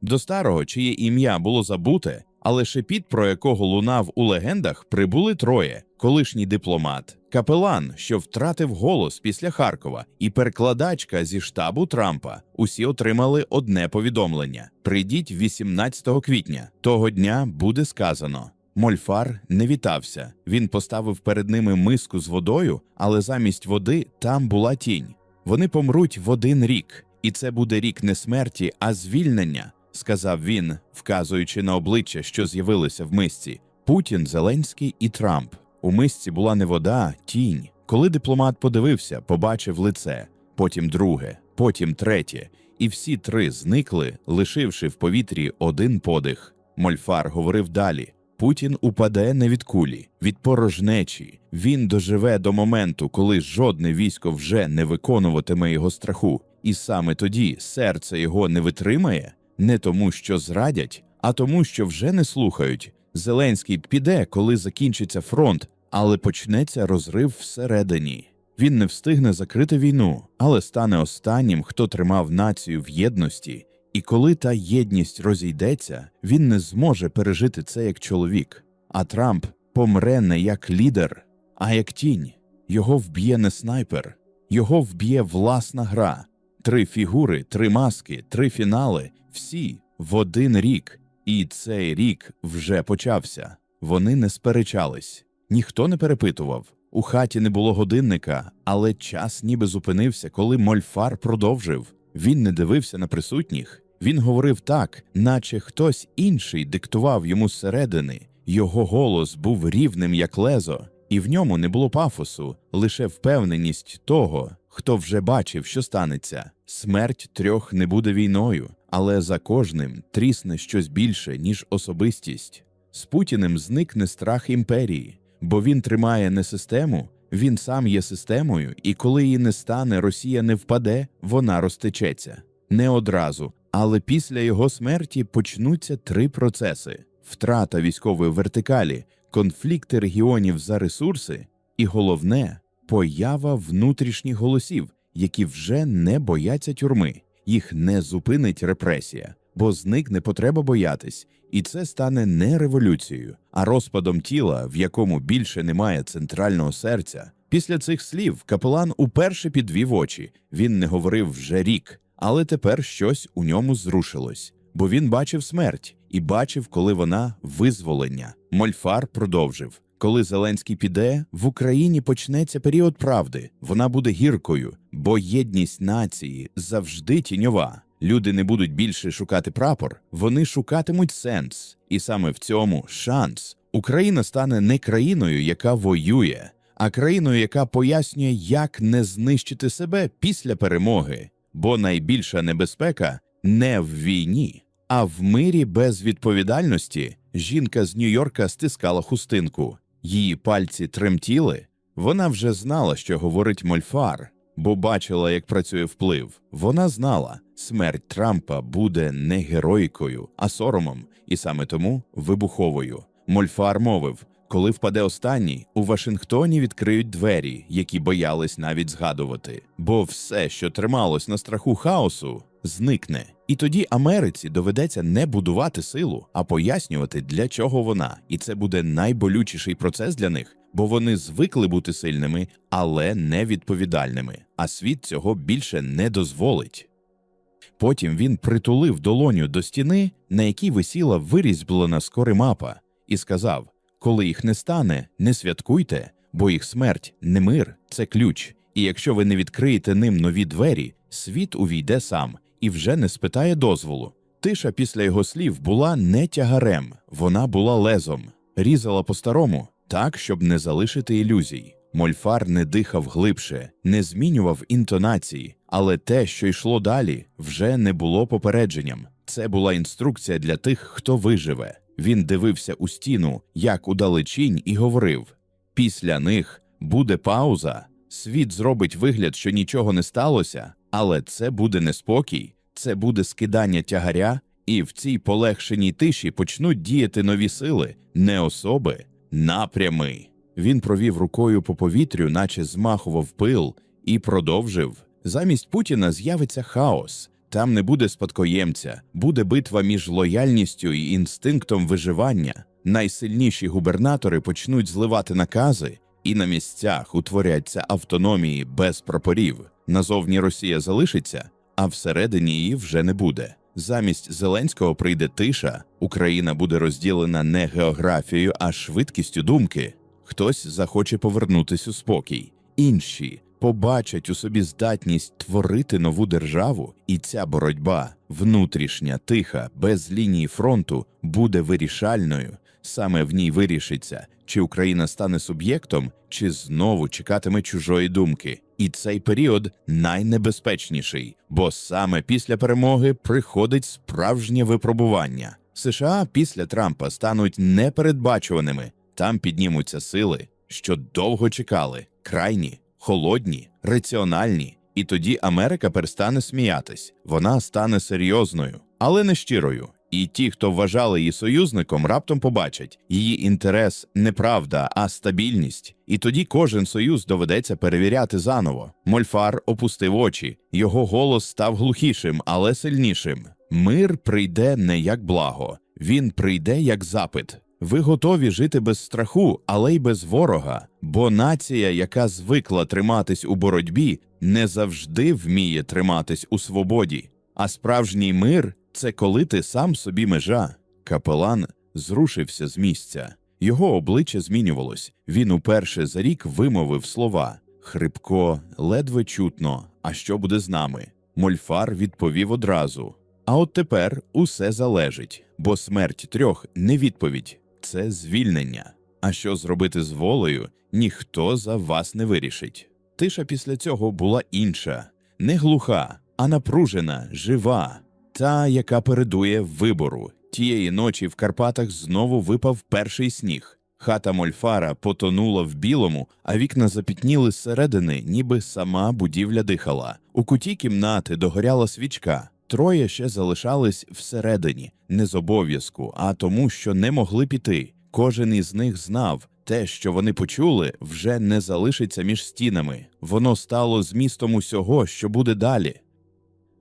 До старого, чиє ім'я було забуте, але шепіт, про якого лунав у легендах, прибули троє: колишній дипломат, капелан, що втратив голос після Харкова, і перекладачка зі штабу Трампа. Усі отримали одне повідомлення: прийдіть 18 квітня. Того дня буде сказано. Мольфар не вітався. Він поставив перед ними миску з водою, але замість води там була тінь. Вони помруть в один рік, і це буде рік не смерті, а звільнення, сказав він, вказуючи на обличчя, що з'явилися в мисці. Путін, Зеленський і Трамп. У мисці була не вода, тінь. Коли дипломат подивився, побачив лице, потім друге, потім третє, і всі три зникли, лишивши в повітрі один подих. Мольфар говорив далі. Путін упаде не від кулі, від порожнечі. Він доживе до моменту, коли жодне військо вже не виконуватиме його страху, і саме тоді серце його не витримає, не тому, що зрадять, а тому, що вже не слухають. Зеленський піде, коли закінчиться фронт, але почнеться розрив всередині. Він не встигне закрити війну, але стане останнім, хто тримав націю в єдності. І коли та єдність розійдеться, він не зможе пережити це як чоловік. А Трамп помре не як лідер, а як тінь. Його вб'є не снайпер, його вб'є власна гра. Три фігури, три маски, три фінали всі в один рік. І цей рік вже почався. Вони не сперечались, ніхто не перепитував. У хаті не було годинника, але час ніби зупинився, коли Мольфар продовжив. Він не дивився на присутніх. Він говорив так, наче хтось інший диктував йому зсередини. Його голос був рівним, як лезо, і в ньому не було пафосу, лише впевненість того, хто вже бачив, що станеться. Смерть трьох не буде війною, але за кожним трісне щось більше, ніж особистість. З Путіним зникне страх імперії, бо він тримає не систему, він сам є системою, і коли її не стане, Росія не впаде, вона розтечеться. Не одразу, але після його смерті почнуться три процеси: втрата військової вертикалі, конфлікти регіонів за ресурси, і головне поява внутрішніх голосів, які вже не бояться тюрми. Їх не зупинить репресія, бо зникне потреба боятись, і це стане не революцією, а розпадом тіла, в якому більше немає центрального серця. Після цих слів капелан уперше підвів очі. Він не говорив вже рік, але тепер щось у ньому зрушилось, бо він бачив смерть і бачив, коли вона визволення. Мольфар продовжив. Коли Зеленський піде, в Україні почнеться період правди. Вона буде гіркою, бо єдність нації завжди тіньова. Люди не будуть більше шукати прапор, вони шукатимуть сенс. І саме в цьому шанс. Україна стане не країною, яка воює, а країною, яка пояснює, як не знищити себе після перемоги. Бо найбільша небезпека не в війні, а в мирі без відповідальності. Жінка з Нью-Йорка стискала хустинку. Її пальці тремтіли. Вона вже знала, що говорить Мольфар, бо бачила, як працює вплив. Вона знала, смерть Трампа буде не героїкою, а соромом, і саме тому вибуховою. Мольфар мовив: коли впаде останній, у Вашингтоні відкриють двері, які боялись навіть згадувати, бо все, що трималось на страху хаосу, зникне. І тоді Америці доведеться не будувати силу, а пояснювати, для чого вона, і це буде найболючіший процес для них, бо вони звикли бути сильними, але не відповідальними. А світ цього більше не дозволить. Потім він притулив долоню до стіни, на якій висіла вирізблена скори мапа, і сказав: Коли їх не стане, не святкуйте, бо їх смерть не мир, це ключ. І якщо ви не відкриєте ним нові двері, світ увійде сам і вже не спитає дозволу. Тиша після його слів була не тягарем, вона була лезом, різала по-старому, так, щоб не залишити ілюзій. Мольфар не дихав глибше, не змінював інтонації, але те, що йшло далі, вже не було попередженням. Це була інструкція для тих, хто виживе. Він дивився у стіну, як у далечінь, і говорив: після них буде пауза, світ зробить вигляд, що нічого не сталося, але це буде неспокій, це буде скидання тягаря, і в цій полегшеній тиші почнуть діяти нові сили, не особи, напрями. Він провів рукою по повітрю, наче змахував пил, і продовжив: замість Путіна з'явиться хаос, Там не буде спадкоємця, буде битва між лояльністю і інстинктом виживання. Найсильніші губернатори почнуть зливати накази, і на місцях утворяться автономії без прапорів. Назовні Росія залишиться, а всередині її вже не буде. Замість Зеленського прийде тиша, Україна буде розділена не географією, а швидкістю думки. Хтось захоче повернутись у спокій, інші побачать у собі здатність творити нову державу, і ця боротьба, внутрішня, тиха, без лінії фронту, буде вирішальною. Саме в ній вирішиться, чи Україна стане суб'єктом, чи знову чекатиме чужої думки. І цей період найнебезпечніший, бо саме після перемоги приходить справжнє випробування. США після Трампа стануть непередбачуваними. Там піднімуться сили, що довго чекали, крайні, холодні, раціональні. І тоді Америка перестане сміятись, вона стане серйозною, але не щирою. І ті, хто вважали її союзником, раптом побачать її інтерес не правда, а стабільність. І тоді кожен союз доведеться перевіряти заново. Мольфар опустив очі, його голос став глухішим, але сильнішим. Мир прийде не як благо, він прийде як запит. Ви готові жити без страху, але й без ворога, бо нація, яка звикла триматись у боротьбі, не завжди вміє триматись у свободі. А справжній мир це коли ти сам собі межа. Капелан зрушився з місця. Його обличчя змінювалось. Він уперше за рік вимовив слова хрипко, ледве чутно. А що буде з нами? Мольфар відповів одразу. А от тепер усе залежить, бо смерть трьох не відповідь, це звільнення. А що зробити з волею, ніхто за вас не вирішить. Тиша після цього була інша, не глуха, а напружена, жива, та, яка передує вибору. Тієї ночі в Карпатах знову випав перший сніг. Хата Мольфара потонула в білому, а вікна запітніли зсередини, ніби сама будівля дихала. У куті кімнати догоряла свічка. Троє ще залишались всередині, не з обов'язку, а тому, що не могли піти. Кожен із них знав, те, що вони почули, вже не залишиться між стінами. Воно стало змістом усього, що буде далі.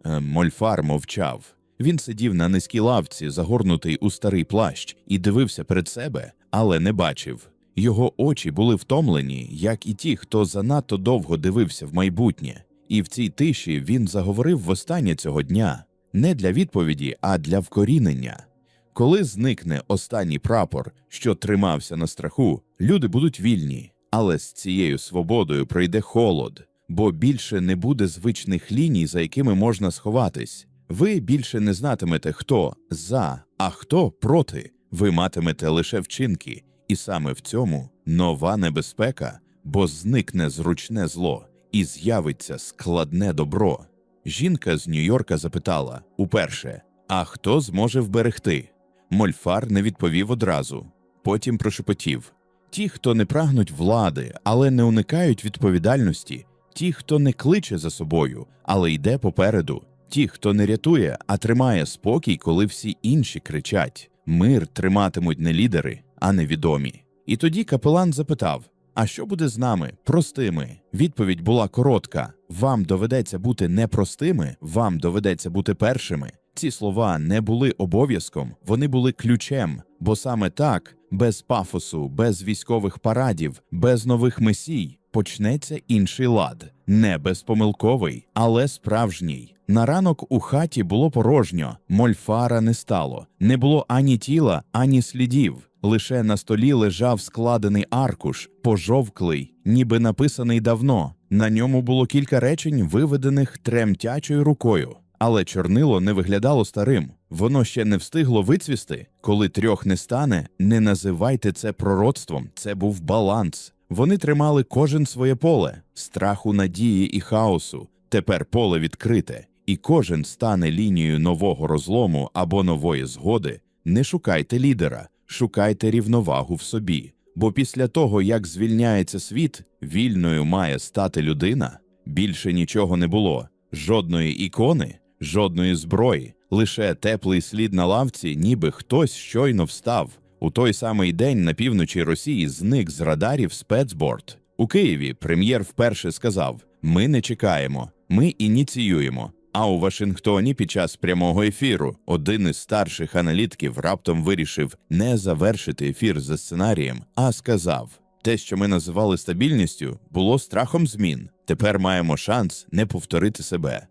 Е, Мольфар мовчав. Він сидів на низькій лавці, загорнутий у старий плащ, і дивився перед себе, але не бачив. Його очі були втомлені, як і ті, хто занадто довго дивився в майбутнє. І в цій тиші він заговорив востаннє цього дня не для відповіді, а для вкорінення. Коли зникне останній прапор, що тримався на страху, люди будуть вільні, але з цією свободою прийде холод, бо більше не буде звичних ліній, за якими можна сховатись. Ви більше не знатимете, хто за, а хто проти. Ви матимете лише вчинки, і саме в цьому нова небезпека, бо зникне зручне зло і з'явиться складне добро. Жінка з Нью-Йорка запитала уперше: А хто зможе вберегти? Мольфар не відповів одразу. Потім прошепотів: Ті, хто не прагнуть влади, але не уникають відповідальності, ті, хто не кличе за собою, але йде попереду, ті, хто не рятує, а тримає спокій, коли всі інші кричать: Мир триматимуть не лідери, а невідомі. І тоді капелан запитав: А що буде з нами, простими? Відповідь була коротка: вам доведеться бути непростими, вам доведеться бути першими. Ці слова не були обов'язком, вони були ключем, бо саме так, без пафосу, без військових парадів, без нових месій, почнеться інший лад, не безпомилковий, але справжній. На ранок у хаті було порожньо, мольфара не стало, не було ані тіла, ані слідів. Лише на столі лежав складений аркуш, пожовклий, ніби написаний давно. На ньому було кілька речень, виведених тремтячою рукою. Але чорнило не виглядало старим. Воно ще не встигло вицвісти. Коли трьох не стане, не називайте це пророцтвом. Це був баланс. Вони тримали кожен своє поле, страху, надії і хаосу. Тепер поле відкрите, і кожен стане лінією нового розлому або нової згоди. Не шукайте лідера, шукайте рівновагу в собі. Бо після того, як звільняється світ, вільною має стати людина. Більше нічого не було, жодної ікони, жодної зброї, лише теплий слід на лавці, ніби хтось щойно встав. У той самий день на півночі Росії зник з радарів спецборд. У Києві прем'єр вперше сказав: Ми не чекаємо, ми ініціюємо. А у Вашингтоні під час прямого ефіру один із старших аналітиків раптом вирішив не завершити ефір за сценарієм, а сказав: те, що ми називали стабільністю, було страхом змін. Тепер маємо шанс не повторити себе.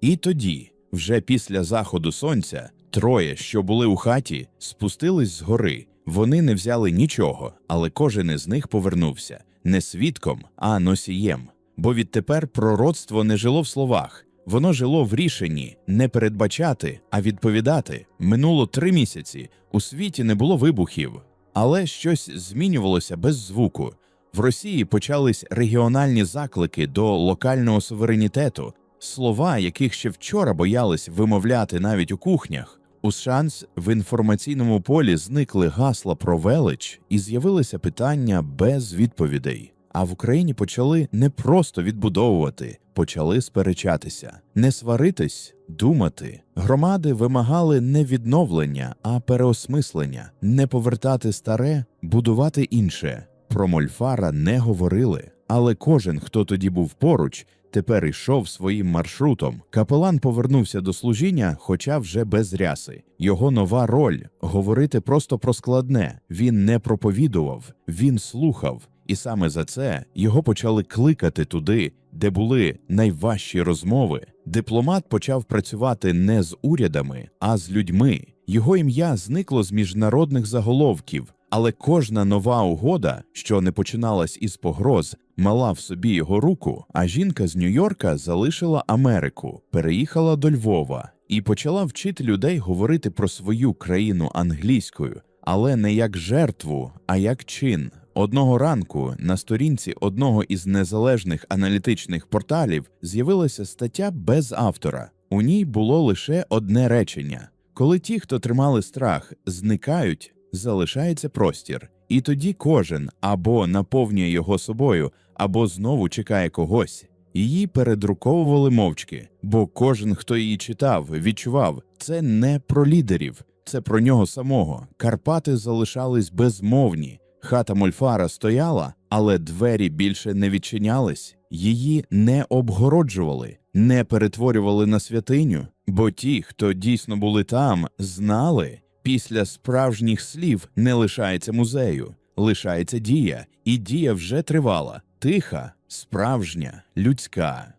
І тоді, вже після заходу сонця, троє, що були у хаті, спустились з гори. Вони не взяли нічого, але кожен із них повернувся не свідком, а носієм. Бо відтепер пророцтво не жило в словах, воно жило в рішенні не передбачати, а відповідати. Минуло три місяці. У світі не було вибухів, але щось змінювалося без звуку. В Росії почались регіональні заклики до локального суверенітету, слова, яких ще вчора боялись вимовляти навіть у кухнях. У шанс в інформаційному полі зникли гасла про велич і з'явилися питання без відповідей. А в Україні почали не просто відбудовувати, почали сперечатися, не сваритись, думати. Громади вимагали не відновлення, а переосмислення, не повертати старе, будувати інше. Про Мольфара не говорили, але кожен, хто тоді був поруч, тепер йшов своїм маршрутом. Капелан повернувся до служіння, хоча вже без ряси. Його нова роль говорити просто про складне. Він не проповідував, він слухав. І саме за це його почали кликати туди, де були найважчі розмови. Дипломат почав працювати не з урядами, а з людьми. Його ім'я зникло з міжнародних заголовків, але кожна нова угода, що не починалась із погроз, мала в собі його руку. А жінка з Нью-Йорка залишила Америку, переїхала до Львова і почала вчити людей говорити про свою країну англійською, але не як жертву, а як чин. Одного ранку на сторінці одного із незалежних аналітичних порталів з'явилася стаття без автора. У ній було лише одне речення: коли ті, хто тримали страх, зникають, залишається простір, і тоді кожен або наповнює його собою, або знову чекає когось. Її передруковували мовчки, бо кожен, хто її читав, відчував, це не про лідерів, це про нього самого. Карпати залишались безмовні. Хата Мольфара стояла, але двері більше не відчинялись, її не обгороджували, не перетворювали на святиню, бо ті, хто дійсно були там, знали, після справжніх слів не лишається музею, лишається дія, і дія вже тривала, тиха, справжня, людська.